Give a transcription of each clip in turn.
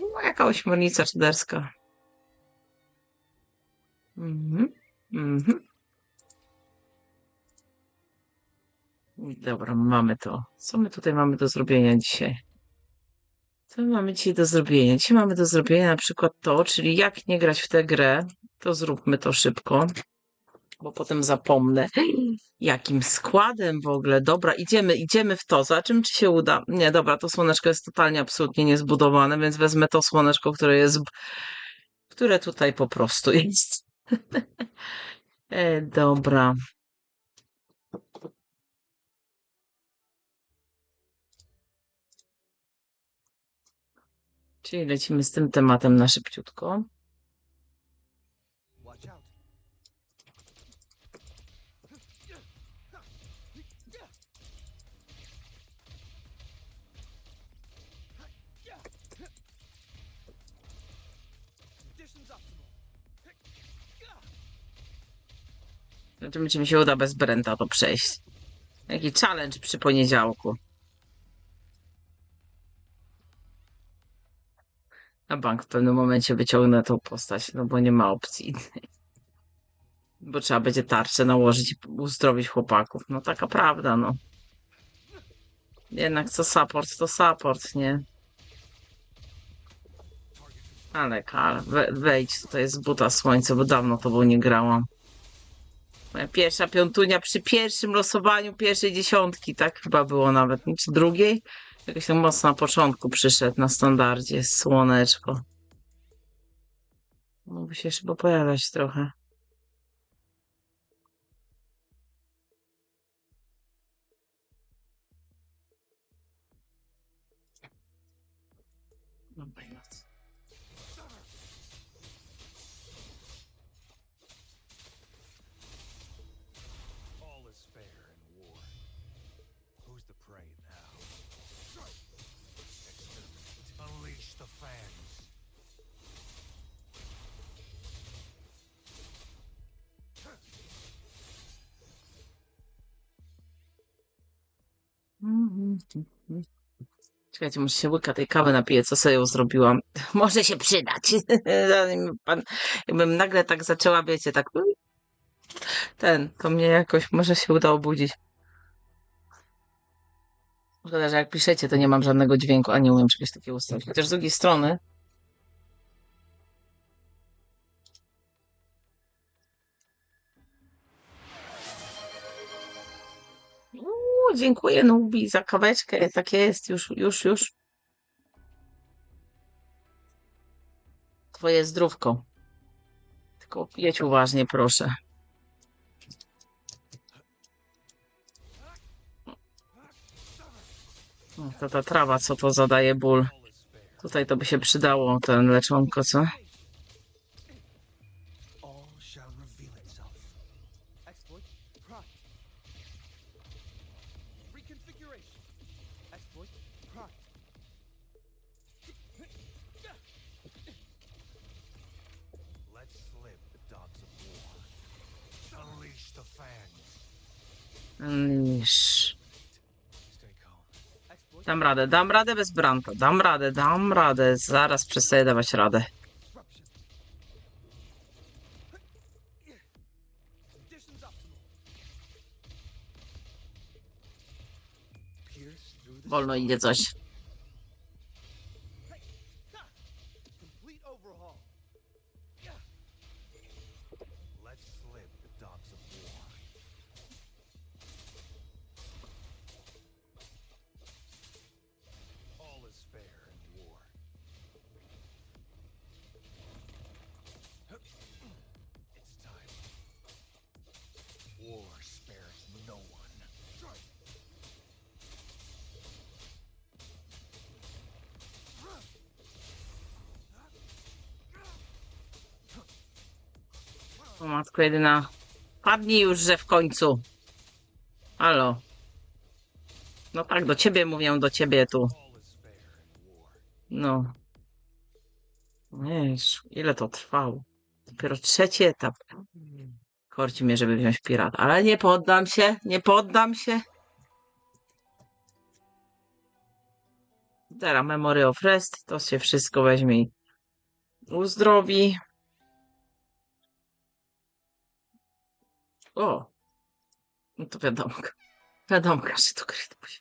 O, jaka ośmiornica szyderska. Mhm. Mhm. Dobra, mamy to. Co my tutaj mamy do zrobienia dzisiaj? Co mamy dzisiaj do zrobienia? Dzisiaj mamy do zrobienia na przykład to, czyli jak nie grać w tę grę, to zróbmy to szybko, bo potem zapomnę. Jakim składem w ogóle? Dobra, idziemy, idziemy w to. Zobaczymy, czy się uda. Nie, dobra, to słoneczko jest totalnie, absolutnie niezbudowane, więc wezmę to słoneczko, które jest, które tutaj po prostu jest. e, dobra. Czyli lecimy z tym tematem na szybciutko. Zobaczymy, czy mi się uda bez Brenta to przejść. Jaki challenge przy poniedziałku. Na bank w pewnym momencie wyciągnę tą postać, no bo nie ma opcji innej. Bo trzeba będzie tarczę nałożyć i uzdrowić chłopaków. No taka prawda, no. Jednak co support, to support, nie? Ale we, wejdź tutaj z buta słońca, bo dawno tobą nie grałam. Moja pierwsza piątunia przy pierwszym losowaniu pierwszej dziesiątki, tak chyba było nawet, czy drugiej? Jakoś tam mocno na początku przyszedł na standardzie słoneczko. Mógłby się chyba pojawiać trochę. Czekajcie, może się łyka tej kawy napiję, co sobie ją zrobiłam. Może się przydać. Pan, jakbym nagle tak zaczęła, wiecie, tak ten, to mnie jakoś może się uda obudzić. Szkoda, że jak piszecie, to nie mam żadnego dźwięku, a nie umiem czegoś takiego ustawić. Chociaż z drugiej strony Dziękuję Nubi za kaweczkę. Tak jest, już, już, już. Twoje zdrówko. Tylko jedź uważnie, proszę. To ta trawa, co to zadaje ból. Tutaj to by się przydało, ten leczonko, co? Niż. Dam radę, dam radę bez branta. Dam radę, dam radę. Zaraz przestaję dawać radę. Wolno idzie coś. O matko jedyna. Padnij już, że w końcu. Halo. No tak, do ciebie mówię, do ciebie tu. No. Wiesz, ile to trwało? Dopiero trzeci etap. Korci mnie, żeby wziąć pirata. Ale nie poddam się, nie poddam się. Teraz Memory of Rest, to się wszystko weźmie i uzdrowi. O! No to wiadomo. Wiadomo, że to kryt musi.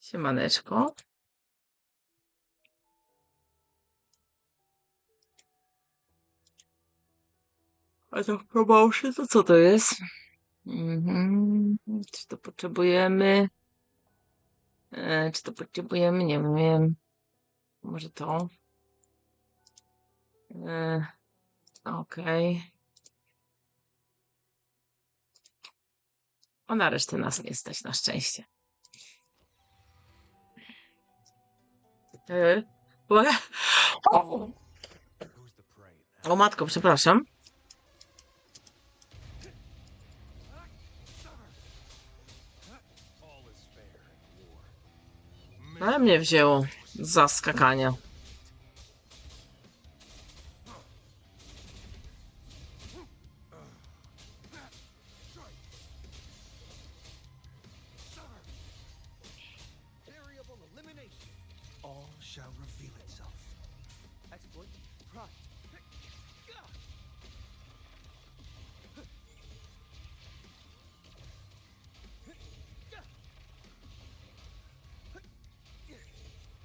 Siemaneczko. A to promotion, to co to jest? Mhm. Czy to potrzebujemy? E, czy to potrzebujemy? Nie wiem. Może to? E, Okej. O, na resztę nas nie stać, na szczęście. E. O, matko, przepraszam. Ale mnie wzięło za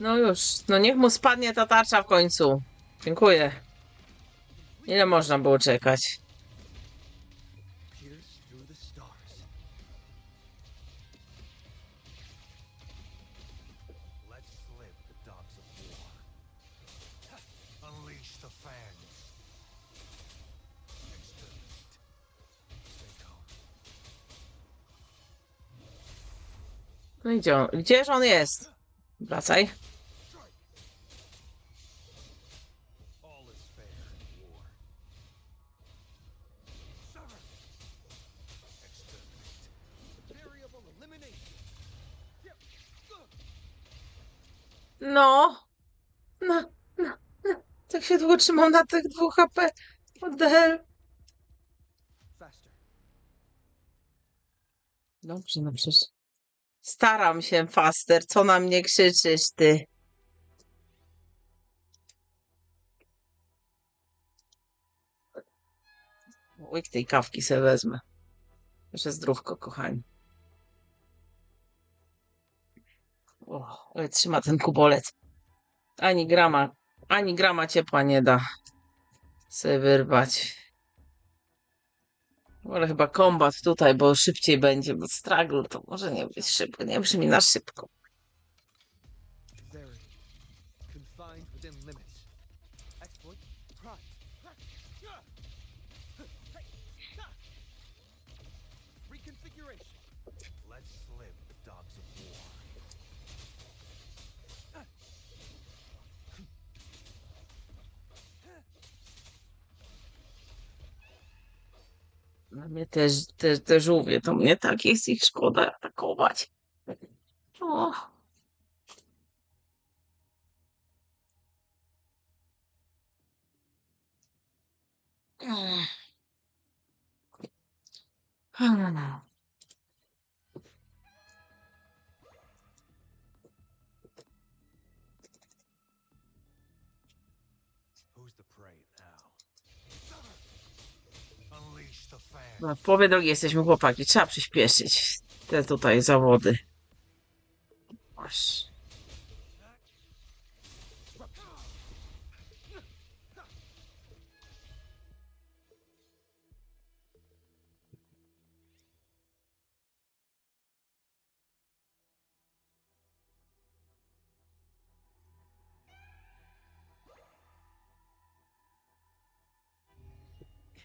No już, no niech mu spadnie ta tarcza w końcu. Dziękuję. Ile można było czekać? No gdzie on? Gdzież on jest? Wracaj. No. No, no, no. Tak się długo trzymał na tych dwóch HP. What the hell? Dobrze, no przecież. Staram się, Faster. Co na mnie krzyczysz, ty? Łyk tej kawki sobie wezmę. Jeszcze zdrówko, kochani. O, ale trzyma ten kubolec. Ani grama, ani grama ciepła nie da sobie wyrwać. Ale chyba kombat tutaj, bo szybciej będzie, bo stragl to może nie być szybko, nie brzmi na szybko. Na mnie też, te, te żółwie, to mnie tak jest ich szkoda atakować. O. Ech. Fangs. No, połowie drogi jesteśmy chłopaki, trzeba przyspieszyć te tutaj zawody. Aż.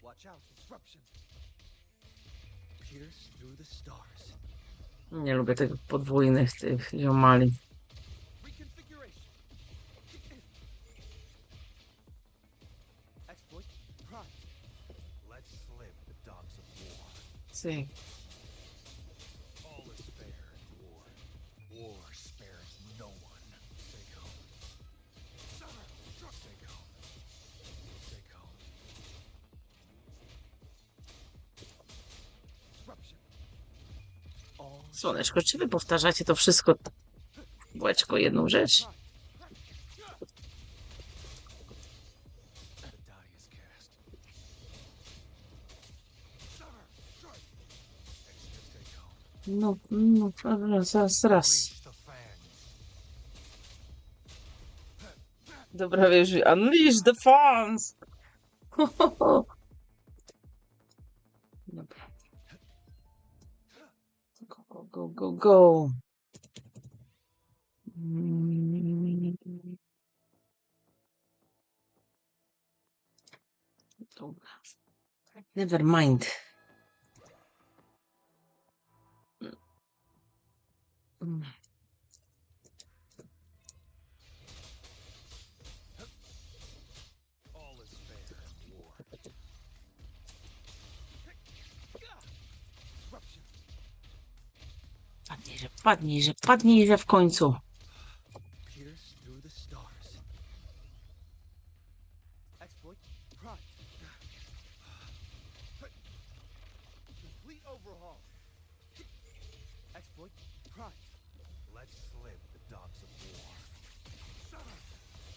Watch out, disruption. Nie lubię tych podwójnych tych ziomali. Reconfiguration. Słoneczko, czy wy powtarzacie to wszystko Bułeczko, jedną rzecz. No, no, raz, raz, raz. Dobra, wiesz, unleash the fans! Dobra. Go, go, go. Never mind. Mm.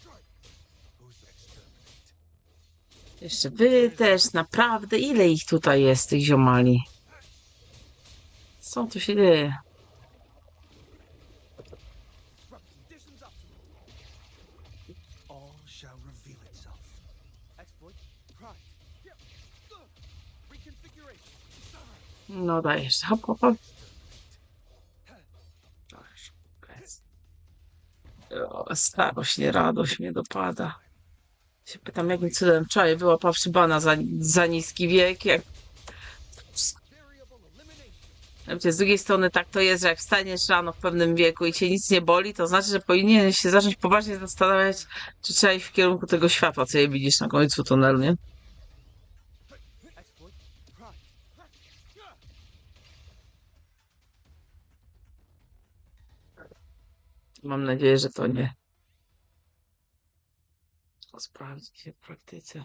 War. Who's the exterminate? Jeszcze wy też, naprawdę. Ile ich tutaj jest, tych ziomali? Co tu się dzieje? No dajesz. Hop, hop, hop. O, starość, nie radość mnie dopada. Się pytam, jakim cudem wczoraj wyłapawszy bana za, za niski wiek. Jak... Z drugiej strony tak to jest, że jak wstaniesz rano w pewnym wieku i cię nic nie boli, to znaczy, że powinieneś się zacząć poważnie zastanawiać, czy trzeba iść w kierunku tego światła, co je widzisz na końcu tunelu, nie? Mam nadzieję, że to nie. Sprawdzi się w praktyce.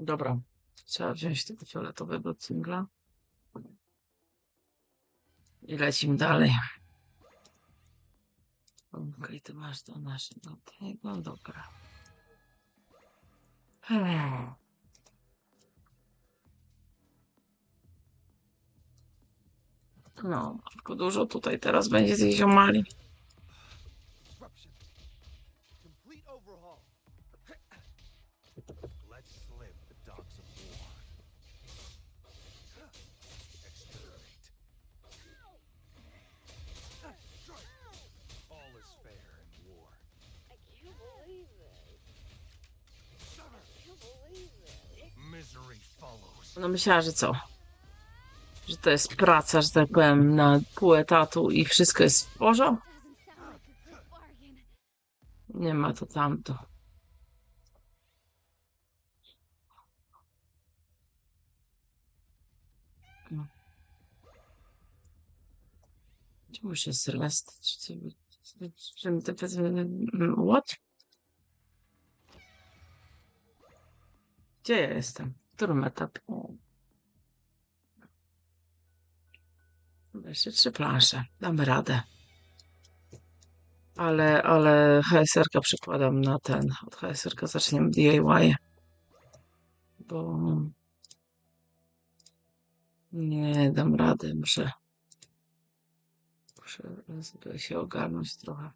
Dobra. Trzeba wziąć tego fioletowego cingla. I lecimy dalej. Okej, ty masz do naszego tego. Dobra. Hmm. No, tylko dużo tutaj teraz będzie tych ziomali. No myślała, że co? Że to jest praca, że tak powiem, na pół etatu i wszystko jest w porządku? Nie ma to tamto. Czemu się te What? Gdzie ja jestem? W którym etapie? O. Chyba Jeszcze trzy plansze. Damy radę. Ale, ale HSR-ka przekładam na ten. Od HSR-ka zaczniemy DIY. Bo nie dam rady. Muszę, muszę się ogarnąć trochę.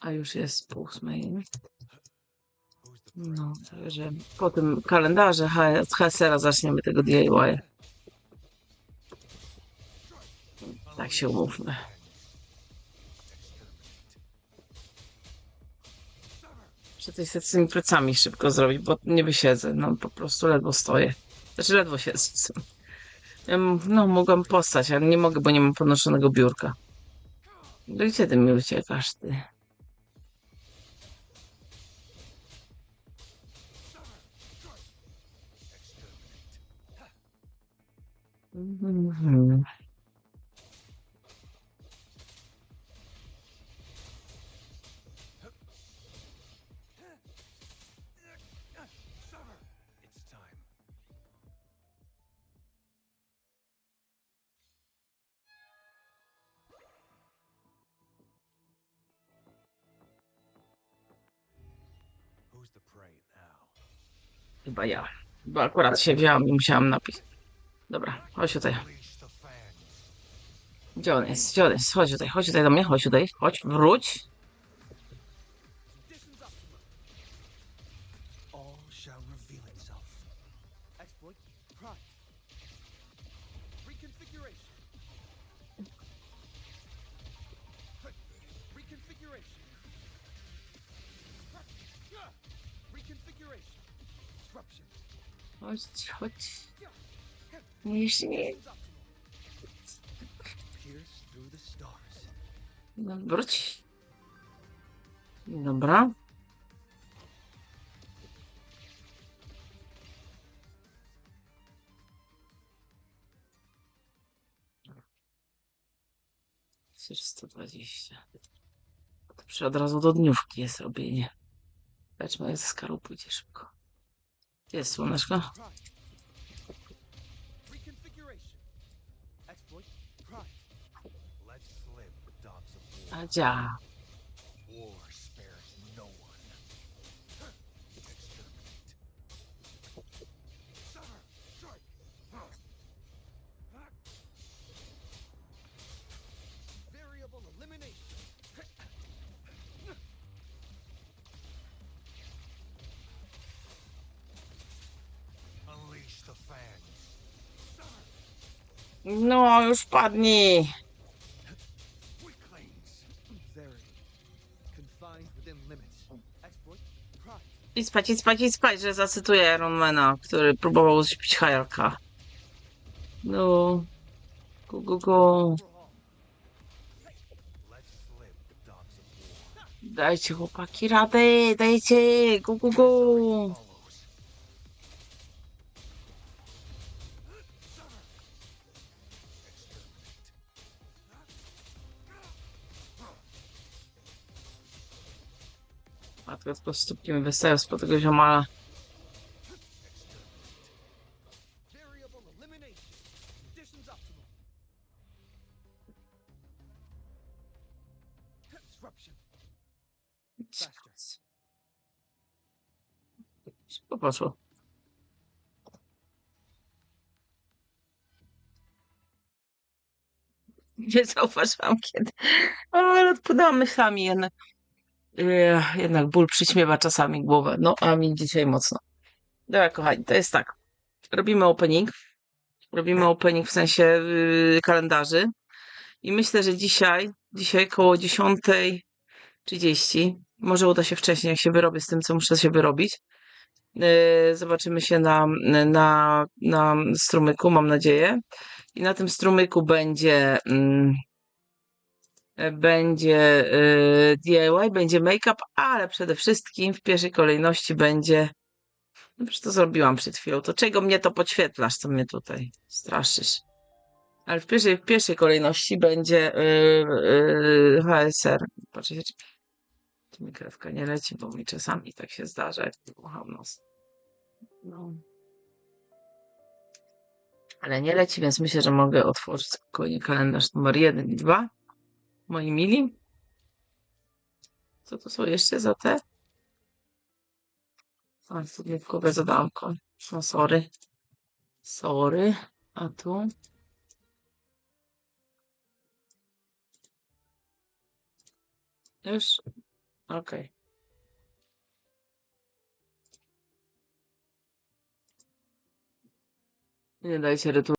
A już jest pół ósmej. No, także po tym kalendarze HSR-a zaczniemy tego DIY. Tak się umówmy. Muszę coś z tymi plecami szybko zrobić, bo nie wysiedzę. No po prostu ledwo stoję. Znaczy ledwo siedzę. No mogłam postać, ale nie mogę, bo nie mam podnoszonego biurka. No gdzie ty mi uciekasz, ty? Mhm. Chyba ja. Bo akurat się wziąłam i musiałam napić. Dobra, chodź tutaj. Gdzie on jest? Gdzie on jest? Chodź tutaj, chodź tutaj do mnie, chodź tutaj, chodź, wróć. Chodź, chodź. Nie. No, wróć. Dobra. Przecież 120. To przy od razu do dniówki jest robienie. Lecz moje ze skaru pójdzie szybko. Jest słoneczko? Pride. Reconfiguration. No, już padnij. I spać, i spać, i spać, że zacytuję Ironmana, który próbował zbić Hajarka. No. Go, go, go. Dajcie chłopaki radę, dajcie, go, go, go. Matko, tylko stópkiem wystają spod tego ziomala. Poszło. Nie zauważyłam kiedy. O, ale odpłynęłam myślami jednak. Ech, jednak ból przyćmiewa czasami głowę. No, a mi dzisiaj mocno. Dobra, kochani, to jest tak. Robimy opening. Robimy opening w sensie yy, kalendarzy. I myślę, że dzisiaj, dzisiaj koło 10.30, może uda się wcześniej, jak się wyrobię z tym, co muszę się wyrobić. Yy, Zobaczymy się na, na, na strumyku, mam nadzieję. I na tym strumyku będzie, e, będzie DIY, będzie make-up, ale przede wszystkim w pierwszej kolejności będzie. No przecież to zrobiłam przed chwilą. To czego mnie to podświetlasz, co mnie tutaj straszysz? Ale w pierwszej, w pierwszej kolejności będzie yy, yy, HSR. Patrzcie, czy, czy mi krewka nie leci, bo mi czasami tak się zdarza, jak dmucham nos. No. Ale nie leci, więc myślę, że mogę otworzyć spokojnie kalendarz numer 1 i 2. Moi mili. Co to są jeszcze za te? A, mnie w głowę zadałam. No sorry. Sorry. A tu? Już? Okej. Nie dajcie rytu.